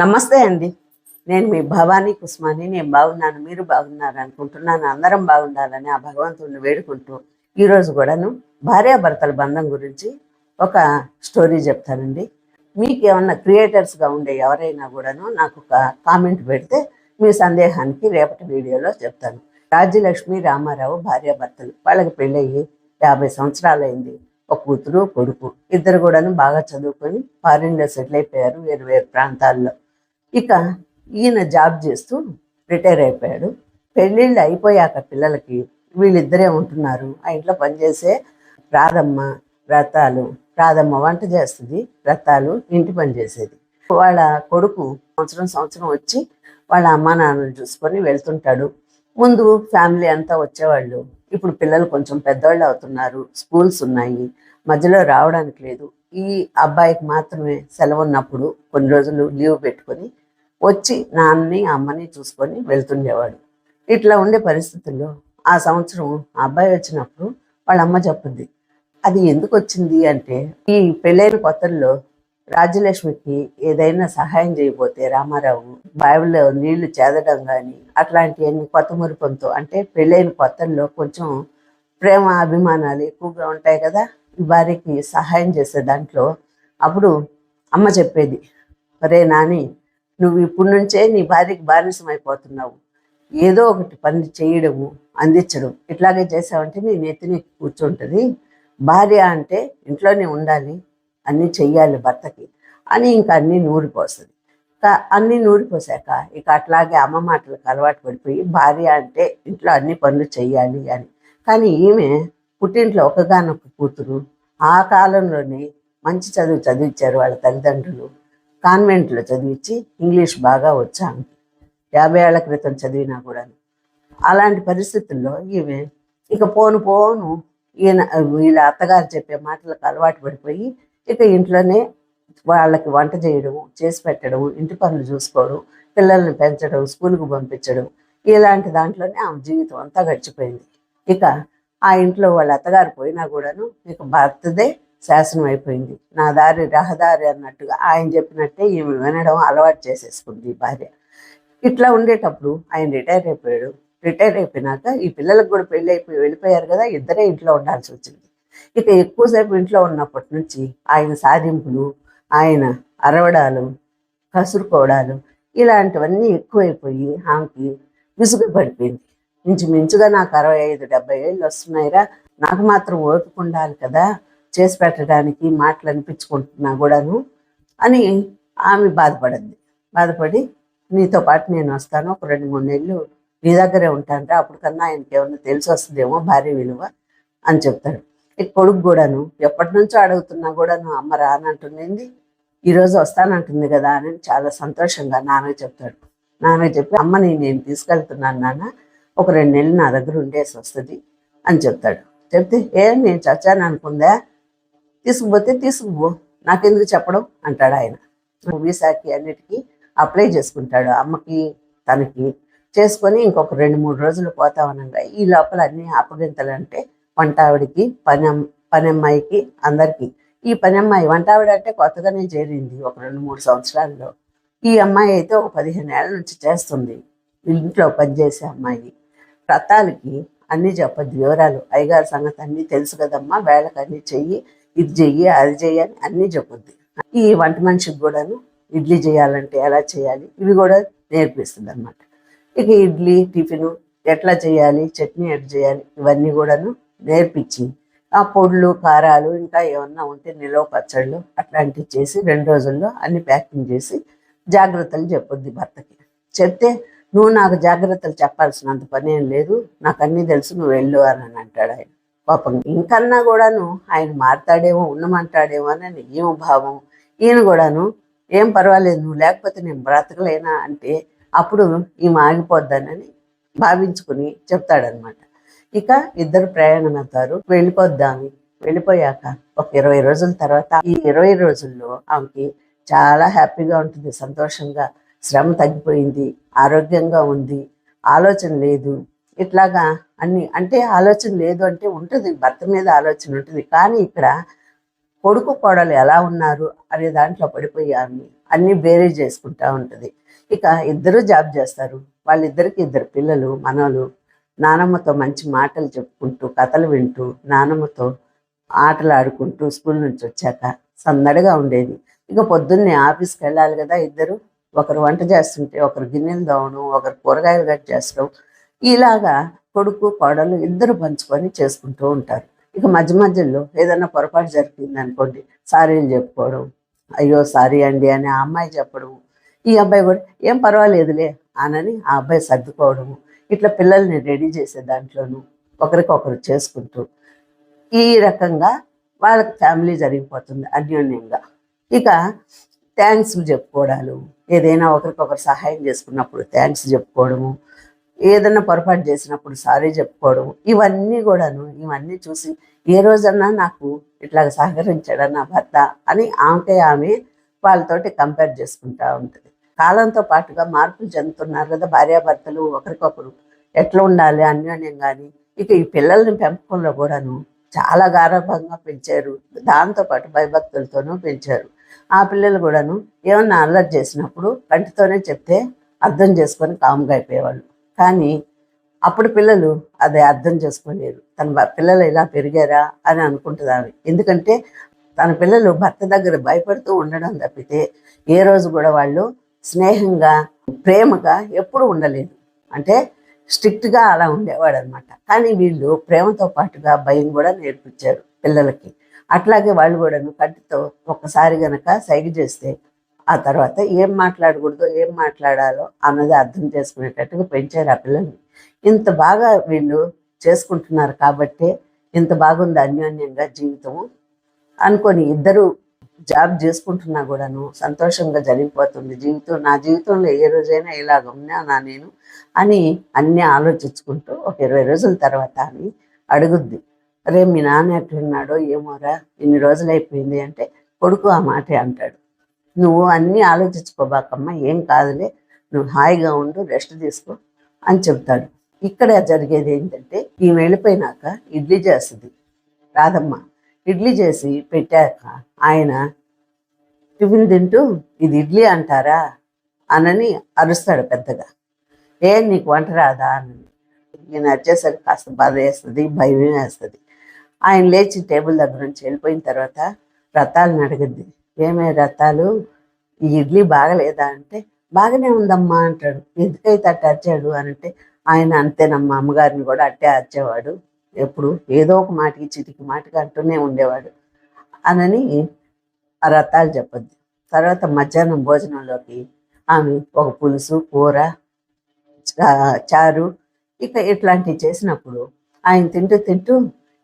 నమస్తే అండి. నేను మీ భవానీ కుస్మాని నేను బాగున్నాను మీరు బాగున్నారు అనుకుంటున్నాను. అందరం బాగుండాలని ఆ భగవంతుడిని వేడుకుంటూ ఈరోజు కూడాను భార్యాభర్తల బంధం గురించి ఒక స్టోరీ చెప్తానండి. మీకు ఏమన్నా క్రియేటర్స్గా ఉండే ఎవరైనా కూడాను నాకు ఒక కామెంట్ పెడితే మీ సందేహానికి రేపటి వీడియోలో చెప్తాను. రాజ్యలక్ష్మి రామారావు భార్యాభర్తలు వాళ్ళకి పెళ్ళయ్యి యాభై సంవత్సరాలు అయింది ఒక కూతురు కొడుకు. ఇద్దరు కూడాను బాగా చదువుకొని ఫారిన్లో సెటిల్ అయిపోయారు వేరు వేరు ప్రాంతాల్లో. ఇక ఈయన జాబ్ చేస్తూ రిటైర్ అయిపోయాడు. పెళ్ళిళ్ళు అయిపోయాక పిల్లలకి వీళ్ళిద్దరే ఉంటున్నారు. ఆ ఇంట్లో పనిచేసే రాధమ్మ రతాలు రాధమ్మ వంట చేస్తుంది రతాలు ఇంటి పని చేసేది. వాళ్ళ కొడుకు సంవత్సరం సంవత్సరం వచ్చి వాళ్ళ అమ్మా నాన్నలు చూసుకొని వెళ్తుంటాడు. ముందు ఫ్యామిలీ అంతా వచ్చేవాళ్ళు. ఇప్పుడు పిల్లలు కొంచెం పెద్దవాళ్ళు అవుతున్నారు. స్కూల్స్ ఉన్నాయి. మధ్యలో రావడానికి లేదు. ఈ అబ్బాయికి మాత్రమే సెలవు ఉన్నప్పుడు కొన్ని రోజులు లీవ్ పెట్టుకొని వచ్చి నాన్నని అమ్మని చూసుకొని వెళ్తుండేవాడు. ఇట్లా ఉండే పరిస్థితుల్లో ఆ సంవత్సరం ఆ అబ్బాయి వచ్చినప్పుడు వాళ్ళ అమ్మ చెప్పింది అది ఎందుకు వచ్చింది? అంటే ఈ పెళ్ళైన కొత్తల్లో రాజ్యలక్ష్మికి ఏదైనా సహాయం చేయబోతే రామారావు బావిలో నీళ్ళు చేదడం కానీ అట్లాంటివన్నీ కొత్త మురిపంతో అంటే పెళ్ళైన కొత్తల్లో కొంచెం ప్రేమ అభిమానాలు ఎక్కువగా ఉంటాయి కదా. భార్యకి సహాయం చేసే దాంట్లో అప్పుడు అమ్మ చెప్పేది అరే నాని నువ్వు ఇప్పటి నుంచే నీ భార్యకి బానిసం అయిపోతున్నావు ఏదో ఒకటి పని చేయడము అందించడం. ఇట్లాగే చేసావంటే నీ నెత్తిని కూర్చుంటుంది. భార్య అంటే ఇంట్లోనే ఉండాలి అన్నీ చెయ్యాలి భర్తకి అని ఇంకా అన్నీ నూరిపోస్తుంది అన్నీ నూరిపోసాక ఇక అట్లాగే అమ్మ మాటలకు అలవాటు పడిపోయి భార్య అంటే ఇంట్లో అన్ని పనులు చెయ్యాలి అని. కానీ ఈమె పుట్టింట్లో ఒకగానొక కూతురు ఆ కాలంలోనే మంచి చదువు చదివించారు వాళ్ళ తల్లిదండ్రులు. కాన్వెంట్లో చదివించి ఇంగ్లీష్ బాగా వచ్చాను. యాభై ఏళ్ళ క్రితం చదివినా కూడా అలాంటి పరిస్థితుల్లో ఈమె ఇక పోను పోను ఈయన వీళ్ళ అత్తగారు చెప్పే మాటలకు అలవాటు పడిపోయి ఇక ఇంట్లోనే వాళ్ళకి వంట చేయడం చేసి పెట్టడం ఇంటి పనులు చూసుకోవడం పిల్లల్ని పెంచడం స్కూల్కి పంపించడం ఇలాంటి దాంట్లోనే ఆమె జీవితం అంతా గడిచిపోయింది. ఇక ఆ ఇంట్లో వాళ్ళ అత్తగారు పోయినా కూడాను మీకు భర్తదే శాసనం అయిపోయింది. నా దారి రహదారి అన్నట్టుగా ఆయన చెప్పినట్టే ఈమె వినడం అలవాటు చేసేసుకుంది భార్య. ఇట్లా ఉండేటప్పుడు ఆయన రిటైర్ అయిపోయాడు. రిటైర్ అయిపోయినాక ఈ పిల్లలకు కూడా పెళ్ళి అయిపోయి వెళ్ళిపోయారు కదా ఇద్దరే ఇంట్లో ఉండాల్సి వచ్చింది. ఇక ఎక్కువసేపు ఇంట్లో ఉన్నప్పటి నుంచి ఆయన సాధింపులు ఆయన అరవడాలు కసురుకోవడాలు ఇలాంటివన్నీ ఎక్కువైపోయి ఆమెకి విసుగు పడిపోయింది. ఇంచుమించుగా నాకు అరవై ఐదు డెబ్బై ఏళ్ళు వస్తున్నాయిరా. నాకు మాత్రం ఓపిక ఉండాలి కదా. చేసి పెట్టడానికి మాటలు అనిపించుకుంటున్నా కూడాను అని ఆమె బాధపడింది. బాధపడి నీతో పాటు నేను వస్తాను. ఒక రెండు మూడు నెలలు నీ దగ్గరే ఉంటాను అప్పుడు కన్నా ఆయనకి ఏమన్నా తెలిసి వస్తుందేమో భార్య విలువ అని చెప్తాడు. ఇక కొడుకు కూడాను ఎప్పటి నుంచో అడుగుతున్నా కూడాను అమ్మ రానంటుంది ఈరోజు వస్తానంటుంది కదా అని చాలా సంతోషంగా నాన్న చెప్తాడు. నాన్న చెప్పి అమ్మని నేను తీసుకెళ్తున్నాను నాన్న. ఒక రెండు నెలలు నా దగ్గర ఉండేసి వస్తుంది అని చెప్తాడు. చెప్తే ఏ నేను చచ్చాను అనుకుందా? తీసుకుపోతే తీసుకుపో. నాకెందుకు చెప్పడం? అంటాడు ఆయన. వీసాకి అన్నిటికీ అప్లై చేసుకుంటాడు. అమ్మకి తనకి చేసుకొని ఇంకొక రెండు మూడు రోజులు పోతామనగా ఈ లోపల అన్ని అప్పగింతలు అంటే వంట ఆవిడికి పని పని అమ్మాయికి అందరికీ. ఈ పని అమ్మాయి వంట ఆవిడ అంటే కొత్తగానే చేరింది ఒక రెండు మూడు సంవత్సరాల్లో. ఈ అమ్మాయి అయితే ఒక పదిహేను ఏళ్ళ నుంచి చేస్తుంది. ఇంట్లో పనిచేసే అమ్మాయి. వ్రతాలకి అన్నీ చెప్పద్దు వివరాలు అయ్యగారి సంగతి అన్నీ తెలుసు కదమ్మా వేళకు అన్నీ చెయ్యి ఇది చెయ్యి అది చెయ్యి అని అన్నీ చెప్పొద్ది ఈ వంట మనిషికి కూడాను ఇడ్లీ చేయాలంటే ఎలా చేయాలి ఇవి కూడా నేర్పిస్తుంది అనమాట ఇక ఇడ్లీ టిఫిన్ ఎట్లా చేయాలి చట్నీ ఎట్లా చేయాలి ఇవన్నీ కూడాను నేర్పించి ఆ పొడులు కారాలు ఇంకా ఏమన్నా ఉంటే నిలవ పచ్చళ్ళు అట్లాంటివి చేసి రెండు రోజుల్లో అన్ని ప్యాకింగ్ చేసి జాగ్రత్తలు చెప్పొద్ది భర్తకి. చెప్తే నువ్వు నాకు జాగ్రత్తలు చెప్పాల్సినంత పని ఏం లేదు. నాకు అన్నీ తెలుసు నువ్వు వెళ్ళు అని అంటాడు ఆయన. పాపం ఇంకన్నా కూడాను ఆయన మాట్లాడేమో ఉండమంటాడేమో అని ఏమో భావం. ఈయన కూడాను ఏం పర్వాలేదు నువ్వు లేకపోతే నేను బ్రతకలేనా? అంటే అప్పుడు ఈమె ఆగిపోద్దానని భావించుకుని చెప్తాడనమాట ఇక ఇద్దరు ప్రయాణం అవుతారు వెళ్ళిపోద్దామి. వెళ్ళిపోయాక ఒక ఇరవై రోజుల తర్వాత ఈ ఇరవై రోజుల్లో ఆమెకి చాలా హ్యాపీగా ఉంటుంది సంతోషంగా. శ్రమ తగ్గిపోయింది ఆరోగ్యంగా ఉంది ఆలోచన లేదు. ఇట్లాగా అన్ని అంటే ఆలోచన లేదు అంటే ఉంటుంది భర్త మీద ఆలోచన ఉంటుంది. కానీ ఇక్కడ కొడుకు కోడలు ఎలా ఉన్నారు అనే దాంట్లో పడిపోయి ఆమె అన్ని బేరీ చేసుకుంటా ఉంటుంది. ఇక ఇద్దరు జాబ్ చేస్తారు. వాళ్ళిద్దరికి ఇద్దరు పిల్లలు మనవలు నానమ్మతో మంచి మాటలు చెప్పుకుంటూ కథలు వింటూ నానమ్మతో ఆటలు ఆడుకుంటూ స్కూల్ నుంచి వచ్చాక సందడిగా ఉండేది. ఇక పొద్దున్నే ఆఫీస్కి వెళ్ళాలి కదా ఇద్దరు. ఒకరు వంట చేస్తుంటే ఒకరు గిన్నెలు తోవడం ఒకరు కూరగాయలు కట్ చేస్తడం ఇలాగా కొడుకు కోడలు ఇద్దరు పంచుకొని చేసుకుంటూ ఉంటారు. ఇక మధ్య మధ్యలో ఏదైనా పొరపాటు జరిగింది అనుకోండి సారీలు చెప్పుకోవడం అయ్యో సారీ అండి అని ఆ అమ్మాయి చెప్పడం ఈ అబ్బాయి కూడా ఏం పర్వాలేదులే అనని ఆ అబ్బాయి సర్దుకోవడము ఇట్లా పిల్లల్ని రెడీ చేసే దాంట్లోనూ ఒకరికొకరు చేసుకుంటూ ఈ రకంగా వాళ్ళకి ఫ్యామిలీ జరిగిపోతుంది అన్యోన్యంగా. ఇక థ్యాంక్స్ చెప్పుకోవడాలు. ఏదైనా ఒకరికొకరు సహాయం చేసుకున్నప్పుడు థ్యాంక్స్ చెప్పుకోవడము. ఏదైనా పొరపాటు చేసినప్పుడు సారీ చెప్పుకోవడం ఇవన్నీ కూడాను ఇవన్నీ చూసి ఏ రోజన్నా నాకు ఇట్లా సహకరించాడా నా భర్త అని ఆమెకే ఆమె వాళ్ళతోటి కంపేర్ చేసుకుంటా ఉంటుంది. కాలంతో పాటుగా మార్పులు చెందుతున్నారు కదా భార్యాభర్తలు ఒకరికొకరు. ఎట్లా ఉండాలి అన్యోన్యం కానీ ఇక ఈ పిల్లల్ని పెంపకంలో కూడాను చాలా గారభంగా పెంచారు. దాంతోపాటు భయభక్తులతోనూ పెంచారు. ఆ పిల్లలు కూడాను ఏమన్నా అల్లరి చేసినప్పుడు కంటితోనే చెప్తే అర్థం చేసుకొని కామ్గా అయిపోయేవాళ్ళు. కానీ అప్పుడు పిల్లలు అది అర్థం చేసుకోలేరు. తన పిల్లలు ఇలా పెరిగారా అని అనుకుంటున్నారు. ఎందుకంటే తన పిల్లలు భర్త దగ్గర భయపడుతూ ఉండడం తప్పితే ఏ రోజు కూడా వాళ్ళు స్నేహంగా ప్రేమగా ఎప్పుడు ఉండలేదు. అంటే స్ట్రిక్ట్గా అలా ఉండేవాడు అనమాట కానీ వీళ్ళు ప్రేమతో పాటుగా భయం కూడా నేర్పించారు పిల్లలకి. అట్లాగే వాళ్ళు కూడాను కంటితో ఒక్కసారి గనక సైగ చేస్తే ఆ తర్వాత ఏం మాట్లాడకూడదు ఏం మాట్లాడాలో అన్నది అర్థం చేసుకునేటట్టుగా పెంచారు ఆ పిల్లల్ని. ఇంత బాగా వీళ్ళు చేసుకుంటున్నారు కాబట్టి ఇంత బాగుంది అన్యోన్యంగా జీవితము అనుకొని ఇద్దరు జాబ్ చేసుకుంటున్నా కూడాను సంతోషంగా జరిగిపోతుంది. జీవితం నా జీవితంలో ఏ రోజైనా ఇలాగ ఉన్నానా నేను అని అన్నీ ఆలోచించుకుంటూ ఒక ఇరవై రోజుల తర్వాత అని అడుగుద్ది. అరే మీ నాన్న ఎట్లున్నాడో ఏమోరా ఇన్ని రోజులు అయిపోయింది అంటే కొడుకు ఆ మాటే అంటాడు. నువ్వు అన్నీ ఆలోచించుకోబాకమ్మా ఏం కాదులే నువ్వు హాయిగా ఉండు రెస్ట్ తీసుకో అని చెప్తాడు. ఇక్కడ జరిగేది ఏంటంటే ఈమె వెళ్ళిపోయినాక ఇడ్లీ చేస్తుంది. రాధమ్మ ఇడ్లీ చేసి పెట్టాక ఆయన టిఫిన్ తింటూ ఇది ఇడ్లీ అంటారా? అనని అరుస్తాడు పెద్దగా. ఏ నీకు వంట రాదా? అని నేను వచ్చేసరికి కాస్త బాధ వేస్తుంది భయం వేస్తుంది. ఆయన లేచి టేబుల్ దగ్గర నుంచి వెళ్ళిపోయిన తర్వాత రథాలను అడిగింది. ఏమే రథాలు? ఈ ఇడ్లీ బాగలేదా? అంటే బాగానే ఉందమ్మా అంటాడు. ఎందుకైతే అట్ట అరిచాడు? అని అంటే ఆయన అంతేనమ్మా అమ్మగారిని కూడా అట్టే అరిచేవాడు. ఎప్పుడు ఏదో ఒక మాటకి చిటికి మాటికి అంటూనే ఉండేవాడు అనని ఆ రథాలు చెప్పొద్దు. తర్వాత మధ్యాహ్నం భోజనంలోకి ఆమె ఒక పులుసు కూర చారు ఇక ఇట్లాంటివి చేసినప్పుడు ఆయన తింటూ తింటూ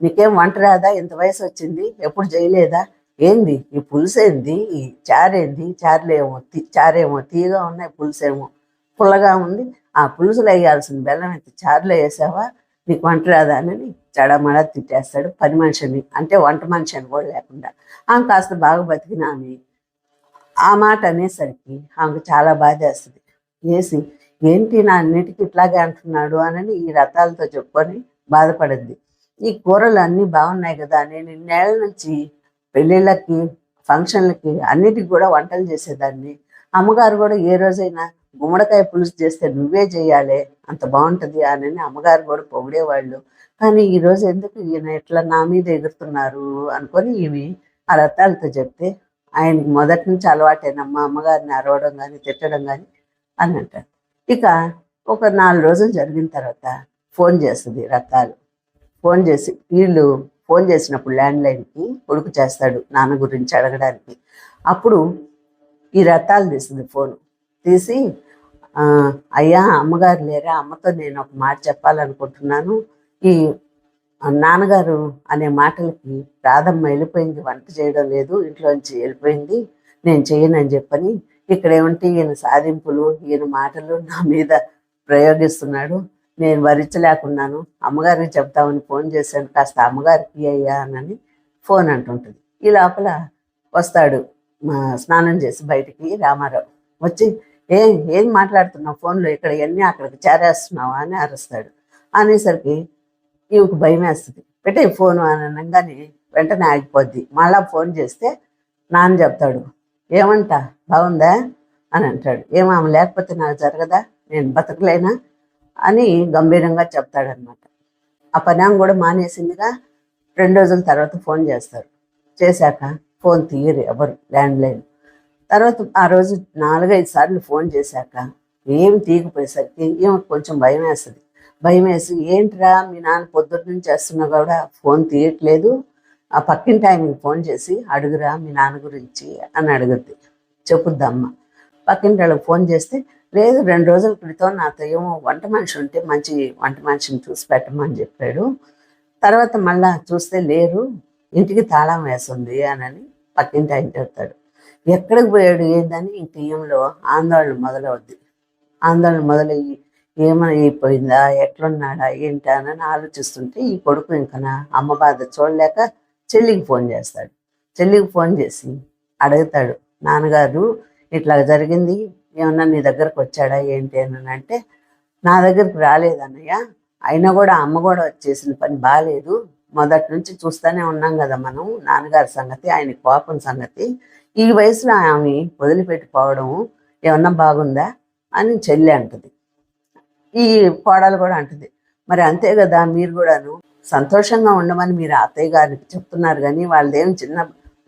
నీకేం వంట రాదా? ఇంత వయసు వచ్చింది ఎప్పుడు చేయలేదా ఏంది? ఈ పులుసు ఏంది ఈ చారేంది? చారులేమో తి- చారేమో తీయగా ఉన్నాయి పులుసేమో పుల్లగా ఉంది. ఆ పులుసులో వేయాల్సిన బెల్లం ఎంత చారులో వేసావా? నీకు వంట రాదా అని చడమడ తిట్టేస్తాడు పని మనిషిని. అంటే వంట మనిషి అని కూడా లేకుండా. ఆమె కాస్త బాగా బతికిన ఆమె. ఆ మాట అనేసరికి ఆమెకు చాలా బాధేస్తుంది వేసి ఏంటి నా అన్నిటికీ ఇట్లాగే అంటున్నాడు? అని ఈ రథాలతో చెప్పుకొని బాధపడింది. ఈ కూరలు అన్నీ బాగున్నాయి కదా. నేను ఇన్నేళ్ళ నుంచి పెళ్ళిళ్ళకి ఫంక్షన్లకి అన్నిటికి కూడా వంటలు చేసేదాన్ని. అమ్మగారు కూడా ఏ రోజైనా గుమ్మడికాయ పులుసు చేస్తే నువ్వే చేయాలి అంత బాగుంటుంది అని అమ్మగారు కూడా పొగిడేవాళ్ళు. కానీ ఈ రోజు ఎందుకు ఈయన ఇట్లా నా మీద ఎగురుతున్నారు అనుకొని ఇవి ఆ రథాలతో చెప్తే ఆయనకి మొదటి నుంచి అలవాటేనమ్మా అమ్మగారిని అరవడం కానీ తిట్టడం కానీ అని అంటారు. ఇక ఒక నాలుగు రోజులు జరిగిన తర్వాత ఫోన్ చేస్తుంది రథాలు ఫోన్ చేసి వీళ్ళు ఫోన్ చేసినప్పుడు ల్యాండ్ లైన్కి కొడుకు చేస్తాడు నాన్న గురించి అడగడానికి. అప్పుడు ఈ రథాలు తీస్తుంది ఫోన్. తీసి అయ్యా అమ్మగారు లేరా? అమ్మతో నేను ఒక మాట చెప్పాలనుకుంటున్నాను. ఈ నాన్నగారు అనే మాటలకి రాధమ్మ వెళ్ళిపోయింది. వంట చేయడం లేదు. ఇంట్లోంచి వెళ్ళిపోయింది. నేను చేయనని చెప్పని ఇక్కడ ఏమంటే ఈయన సాధింపులు ఈయన మాటలు నా మీద ప్రయోగిస్తున్నాడు. నేను భరించలేకున్నాను. అమ్మగారికి చెప్తామని ఫోన్ చేశాను. కాస్త అమ్మగారికి అయ్యా అని ఫోన్ అంటుంటుంది. ఈ లోపల వస్తాడు మా స్నానం చేసి బయటికి రామారావు. వచ్చి ఏ ఏం మాట్లాడుతున్నావు? ఫోన్లో ఇక్కడ ఎన్ని అక్కడికి చేరేస్తున్నావా? అని అరుస్తాడు. అనేసరికి ఈమెకు భయం వేస్తుంది పెట్టే ఫోన్ అని అనగానే వెంటనే ఆగిపోద్ది. మళ్ళా ఫోన్ చేస్తే నాన్న చెప్తాడు ఏమంట? బాగుందా? అని అంటాడు. ఏం ఆమె లేకపోతే నాకు జరగదా? నేను బతకలేనా? అని గంభీరంగా చెప్తాడనమాట ఆ పని కూడా మానేసిందిగా రెండు రోజుల తర్వాత ఫోన్ చేస్తారు. చేశాక ఫోన్ తీయరు ఎవరు ల్యాండ్లైన్. తర్వాత ఆ రోజు నాలుగైదు సార్లు ఫోన్ చేశాక ఏం తీయకపోయేసరికి ఏమో కొంచెం భయం వేస్తుంది భయం వేసి ఏంట్రా మీ నాన్న పొద్దున్న నుంచి చేస్తున్నా కూడా ఫోన్ తీయట్లేదు. ఆ పక్కింటి ఆయనకి ఫోన్ చేసి అడుగురా మీ నాన్న గురించి అని అడుగుద్ది. చెప్పుద్దమ్మ. పక్కింటి వాళ్ళకి ఫోన్ చేస్తే లేదు రెండు రోజుల క్రితం నాతో ఏమో వంట మనిషి ఉంటే మంచి వంట మనిషిని చూసి పెట్టమని చెప్పాడు. తర్వాత మళ్ళా చూస్తే లేరు ఇంటికి తాళం వేస్తుంది అని పక్కింటి ఆయన చెప్తాడు. ఎక్కడికి పోయాడు ఏందని? ఇంక ఈయంలో ఆందోళన మొదలవుద్ది. ఆందోళన మొదలయ్యి ఏమైనా అయిపోయిందా ఎట్లున్నాడా? ఏంటా అని ఆలోచిస్తుంటే ఈ కొడుకు ఇంకా నా అమ్మ బాధ చూడలేక చెల్లికి ఫోన్ చేస్తాడు. చెల్లికి ఫోన్ చేసి అడుగుతాడు నాన్నగారు ఇట్లా జరిగింది ఏమన్నా నీ దగ్గరకు వచ్చాడా ఏంటి అని అంటే నా దగ్గరకు రాలేదన్నయ్య అయినా కూడా అమ్మ కూడా వచ్చేసిన పని బాగాలేదు మొదటి నుంచి చూస్తూనే ఉన్నాం కదా మనం నాన్నగారి సంగతి ఆయన కోపం సంగతి. ఈ వయసులో ఆమె వదిలిపెట్టిపోవడం ఏమన్నా బాగుందా అని చెల్లి అంటది. ఈ కోడలు కూడా అంటది. మరి అంతే కదా మీరు కూడాను సంతోషంగా ఉండమని మీరు అత్తయ్య గారికి చెప్తున్నారు కానీ వాళ్ళదేం చిన్న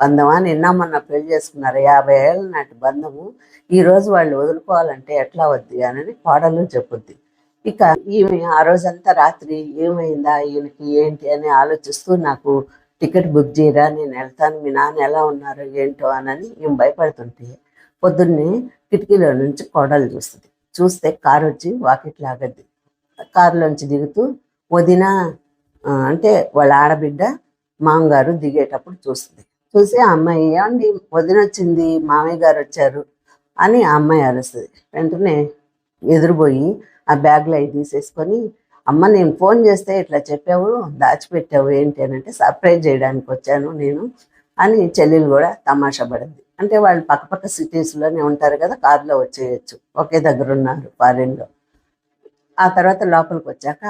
బంధమా? నిన్న మొన్న పెళ్ళి చేసుకున్నారు. యాభై ఏళ్ళ నాటి బంధము. ఈ రోజు వాళ్ళు వదులుకోవాలంటే ఎట్లా వద్ది అని కోడలు చెప్పుద్ది. ఇక ఈమె ఆ రోజంతా రాత్రి ఏమైందా? ఈయనకి ఏంటి అని ఆలోచిస్తూ నాకు టికెట్ బుక్ చేయరా? నేను వెళ్తాను. మీ నాన్న ఎలా ఉన్నారు? ఏంటో అని ఈమె భయపడుతుంటే పొద్దున్నే కిటికీలో నుంచి కోడలు చూస్తుంది. చూస్తే కారు వచ్చి వాకిట్ లాగద్ది. కారులోంచి దిగుతూ వదిన అంటే వాళ్ళ ఆడబిడ్డ మామగారు దిగేటప్పుడు చూస్తుంది. చూసి ఆ అమ్మాయి ఏమండి? వదిన వచ్చింది మామయ్య గారు వచ్చారు అని ఆ అమ్మాయి అరుస్తుంది. వెంటనే ఎదురుపోయి ఆ బ్యాగ్లో అవి తీసేసుకొని అమ్మ నేను ఫోన్ చేస్తే ఇట్లా చెప్పావు దాచిపెట్టావు ఏంటి? అని అంటే సర్ప్రైజ్ చేయడానికి వచ్చాను నేను అని చెల్లెలు కూడా తమాషా పడింది. అంటే వాళ్ళు పక్కపక్క సిటీస్లోనే ఉంటారు కదా కారులో వచ్చేయచ్చు. ఒకే దగ్గర ఉన్నారు ఫారిన్లో. ఆ తర్వాత లోపలికి వచ్చాక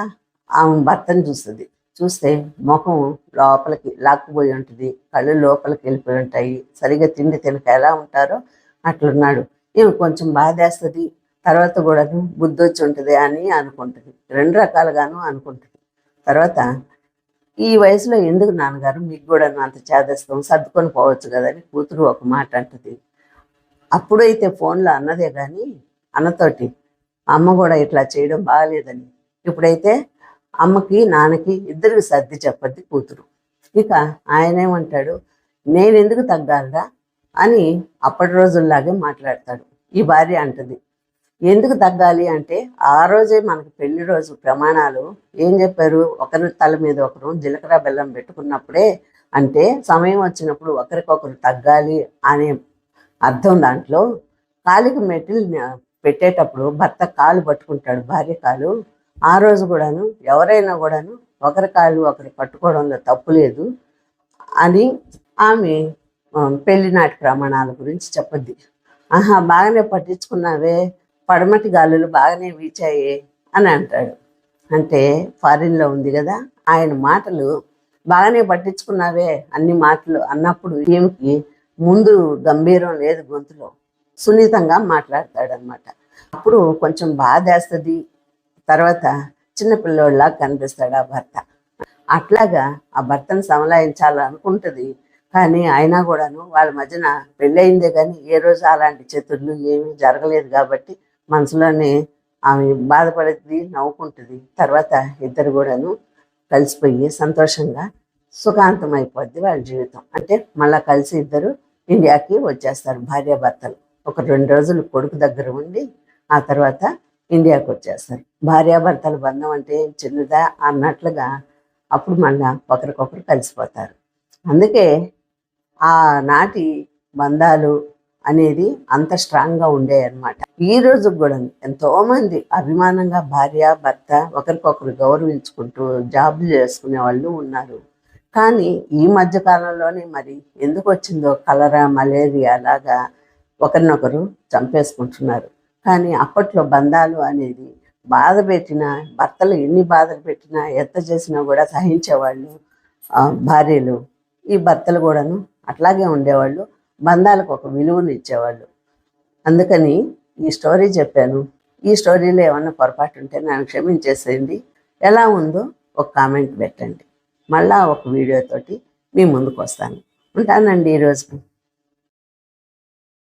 ఆమె భర్తను చూస్తుంది. చూస్తే ముఖం లోపలికి లాక్కుపోయి ఉంటుంది. కళ్ళు లోపలికి వెళ్ళిపోయి ఉంటాయి. సరిగా తిండి తినక ఎలా ఉంటారో అట్లున్నాడు. ఈమె కొంచెం బాధేస్తుంది. తర్వాత కూడా బుద్ధి వచ్చి ఉంటుంది అని అనుకుంటుంది. రెండు రకాలుగాను అనుకుంటుంది. తర్వాత ఈ వయసులో ఎందుకు నాన్నగారు మీకు కూడా అంత చేదస్తాం? సర్దుకొని పోవచ్చు కదా అని కూతురు ఒక మాట అంటది. అప్పుడైతే ఫోన్లో అన్నదే కానీ అన్నతోటి అమ్మ కూడా ఇట్లా చేయడం బాగాలేదని ఇప్పుడైతే అమ్మకి నాన్నకి ఇద్దరికి సర్ది చెప్పద్ది కూతురు. ఇక ఆయనేమంటాడు నేనెందుకు నేను ఎందుకు తగ్గాలరా? అని అప్పటి రోజుల్లాగే మాట్లాడతాడు. ఈ భార్య అంటది ఎందుకు తగ్గాలి? అంటే ఆ రోజే మనకు పెళ్ళి రోజు ప్రమాణాలు ఏం చెప్పారు? ఒకరి తల మీద ఒకరు జీలకర్ర బెల్లం పెట్టుకున్నప్పుడే అంటే సమయం వచ్చినప్పుడు ఒకరికొకరు తగ్గాలి అనే అర్థం దాంట్లో కాలికి మెట్లు పెట్టేటప్పుడు భర్త కాలు పట్టుకుంటాడు భార్య కాలు ఆ రోజు కూడాను ఎవరైనా కూడాను ఒకరి కాళ్ళు ఒకరు పట్టుకోవడంలో తప్పు లేదు అని ఆమె పెళ్ళినాటి ప్రమాణాల గురించి చెప్పద్ది. ఆహా బాగానే పట్టించుకున్నావే పడమటి గాలులు బాగానే వీచాయి అని అంటాడు. అంటే ఫారిన్లో ఉంది కదా ఆయన మాటలు బాగానే పట్టించుకున్నావే అన్ని మాటలు అన్నప్పుడు ఈమెకి ముందు గంభీరం లేదు గొంతులో. సున్నితంగా మాట్లాడతాడనమాట అప్పుడు కొంచెం బాధేస్తుంది తర్వాత చిన్నపిల్లోళ్ళ కనిపిస్తాడు ఆ భర్త. అట్లాగా ఆ భర్తను సమలాయించాలనుకుంటుంది కానీ అయినా కూడాను వాళ్ళ మధ్యన పెళ్ళయిందే కానీ ఏ రోజు అలాంటి చతుర్లు ఏమీ జరగలేదు కాబట్టి మనసులోనే ఆమె బాధపడుతుంది నవ్వుకుంటుంది. తర్వాత ఇద్దరు కూడాను కలిసిపోయి సంతోషంగా సుఖాంతం అయిపోద్ది వాళ్ళ జీవితం. అంటే మళ్ళా కలిసి ఇద్దరు ఇండియాకి వచ్చేస్తారు భార్యాభర్తలు. ఒక రెండు రోజులు కొడుకు దగ్గర ఉండి ఆ తర్వాత ఇండియాకి వచ్చేస్తారు భార్యాభర్తల బంధం అంటే ఏం చిన్నదా అన్నట్లుగా అప్పుడు మళ్ళా ఒకరికొకరు కలిసిపోతారు. అందుకే ఆ నాటి బంధాలు అనేది అంత స్ట్రాంగ్గా ఉండేవి అనమాట ఈ రోజు కూడా ఎంతో మంది అభిమానంగా భార్య భర్త ఒకరికొకరు గౌరవించుకుంటూ జాబ్లు చేసుకునే వాళ్ళు ఉన్నారు. కానీ ఈ మధ్య కాలంలోనే మరి ఎందుకు వచ్చిందో కలరా మలేరియా లాగా ఒకరినొకరు చంపేసుకుంటున్నారు. కానీ అప్పట్లో బంధాలు అనేది బాధ పెట్టినా భర్తలు ఎన్ని బాధలు పెట్టినా ఎంత చేసినా కూడా సహించేవాళ్ళు భార్యలు. ఈ భర్తలు కూడాను అట్లాగే ఉండేవాళ్ళు. బంధాలకు ఒక విలువను ఇచ్చేవాళ్ళు. అందుకని ఈ స్టోరీ చెప్పాను. ఈ స్టోరీలో ఏమన్నా పొరపాటు ఉంటే నన్ను క్షమించేసేయండి. ఎలా ఉందో ఒక కామెంట్ పెట్టండి. మళ్ళా ఒక వీడియోతోటి మీ ముందుకు వస్తాను. ఉంటానండి ఈరోజు.